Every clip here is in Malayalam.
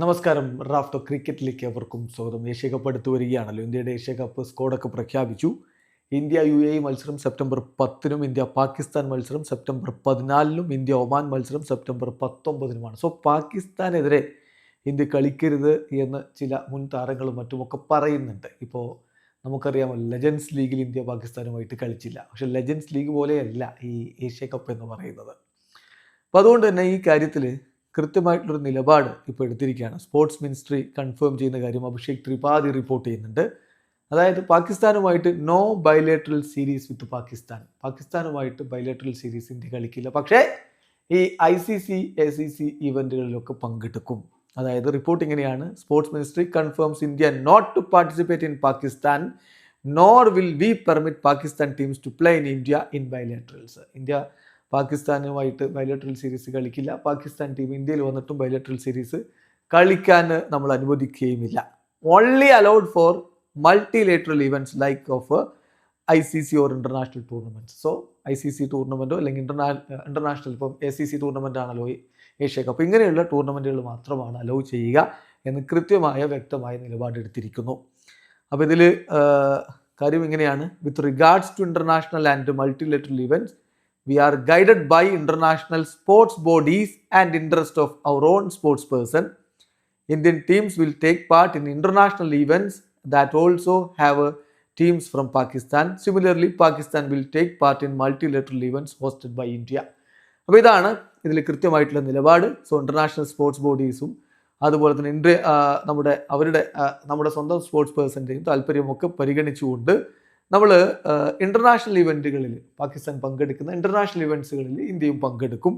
നമസ്കാരം. റാഫ്റ്റോ ക്രിക്കറ്റിലേക്ക് അവർക്കും സ്വാഗതം. ഏഷ്യ കപ്പ് അടുത്ത് വരികയാണല്ലോ ഇന്ത്യയുടെ ഏഷ്യ കപ്പ് സ്കോഡൊക്കെ പ്രഖ്യാപിച്ചു. ഇന്ത്യ യു എ മത്സരം സെപ്റ്റംബർ പത്തിനും ഇന്ത്യ പാകിസ്ഥാൻ മത്സരം സെപ്റ്റംബർ പതിനാലിനും ഇന്ത്യ ഒമാൻ മത്സരം സെപ്റ്റംബർ പത്തൊമ്പതിനുമാണ്. സോ പാകിസ്ഥാനെതിരെ ഇന്ത്യ കളിക്കരുത് എന്ന് ചില മുൻ താരങ്ങളും മറ്റുമൊക്കെ പറയുന്നുണ്ട്. ഇപ്പോൾ നമുക്കറിയാമല്ലോ ലെജൻസ് ലീഗിൽ ഇന്ത്യ പാകിസ്ഥാനുമായിട്ട് കളിച്ചില്ല. പക്ഷെ ലെജൻസ് ലീഗ് പോലെയല്ല ഈ ഏഷ്യ കപ്പ് എന്ന് പറയുന്നത്. അപ്പോൾ അതുകൊണ്ട് തന്നെ ഈ കാര്യത്തിൽ കൃത്യമായിട്ടുള്ളൊരു നിലപാട് ഇപ്പോൾ എടുത്തിരിക്കുകയാണ്. സ്പോർട്സ് മിനിസ്ട്രി കൺഫേം ചെയ്യുന്ന കാര്യം അഭിഷേക് ത്രിപാഠി റിപ്പോർട്ട് ചെയ്യുന്നുണ്ട്. അതായത് പാകിസ്ഥാനുമായിട്ട് no bilateral series with Pakistan. പാകിസ്ഥാനുമായിട്ട് bilateral series India കളിക്കില്ല. പക്ഷേ ഈ I C C A C C ഇവന്റുകളിലൊക്കെ പങ്കെടുക്കും. അതായത് റിപ്പോർട്ട് ഇങ്ങനെയാണ്. Sports ministry confirms India not to participate in Pakistan nor will we permit Pakistan teams to play in India in bilaterals India പാകിസ്ഥാനുമായിട്ട് bilateral series കളിക്കില്ല. പാകിസ്ഥാൻ ടീം ഇന്ത്യയിൽ വന്നിട്ടും ബൈലേറ്ററൽ സീരീസ് കളിക്കാൻ നമ്മൾ അനുവദിക്കുകയുമില്ല. Only allowed for multilateral events like of I C C or international tournaments so I C C ടൂർണമെന്റോ അല്ലെങ്കിൽ ഇന്റർനാ ഇന്റർനാഷണൽ ഇപ്പം എ സി സി ടൂർണമെന്റ് ആണല്ലോ ഏഷ്യ കപ്പ് ഇങ്ങനെയുള്ള ടൂർണമെന്റുകൾ മാത്രമാണ് അലൗ ചെയ്യുക എന്ന് കൃത്യമായ വ്യക്തമായ നിലപാടെടുത്തിരിക്കുന്നു. അപ്പോൾ ഇതിൽ കാര്യം ഇങ്ങനെയാണ്. With regards to international and multilateral events we are guided by international sports bodies and interest of our own sports person indian teams will take part in international events that also have uh, teams from pakistan similarly pakistan will take part in multilateral events hosted by india അപ്പോൾ ഇതാണ് ഇതിൽ കൃത്യമായിട്ടുള്ള നിലപാട് സോ ഇന്റർനാഷണൽ സ്പോർട്സ് ബോഡീസും അതുപോലെ തന്നെ ഇന്ത്യ നമ്മുടെ അവരുടെ നമ്മുടെ സ്വന്തം സ്പോർട്സ് പേഴ്സന്റെയും താല്പര്യമൊക്കെ പരിഗണിച്ചുകൊണ്ട് നമ്മൾ ഇന്റർനാഷണൽ ഇവന്റുകളിൽ പാകിസ്ഥാൻ പങ്കെടുക്കുന്ന ഇന്റർനാഷണൽ ഇവന്റ്സുകളിൽ ഇന്ത്യയും പങ്കെടുക്കും.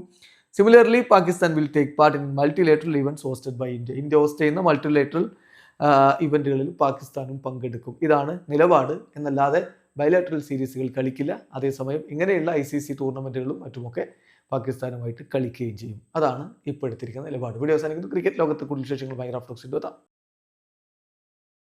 Similarly Pakistan will take part in multilateral events hosted by India India host ചെയ്യുന്ന മൾട്ടിലേറ്ററൽ ഇവന്റുകളിൽ പാകിസ്ഥാനും പങ്കെടുക്കും. ഇതാണ് നിലപാട്. എന്നല്ലാതെ ബയലാറ്ററൽ സീരീസുകൾ കളിക്കില്ല. അതേസമയം ഇങ്ങനെയുള്ള ഐ സി സി ടൂർണമെന്റുകളും മറ്റുമൊക്കെ പാകിസ്ഥാനുമായിട്ട് കളിക്കുകയും ചെയ്യും. അതാണ് ഇപ്പോൾ എടുത്തിരിക്കുന്ന നിലപാട്. വീഡിയോ അവസാനിക്കുന്നു. ക്രിക്കറ്റ് ലോകത്ത് കൂടുതൽ വിശേഷങ്ങൾ ഭയങ്കര എത്താം.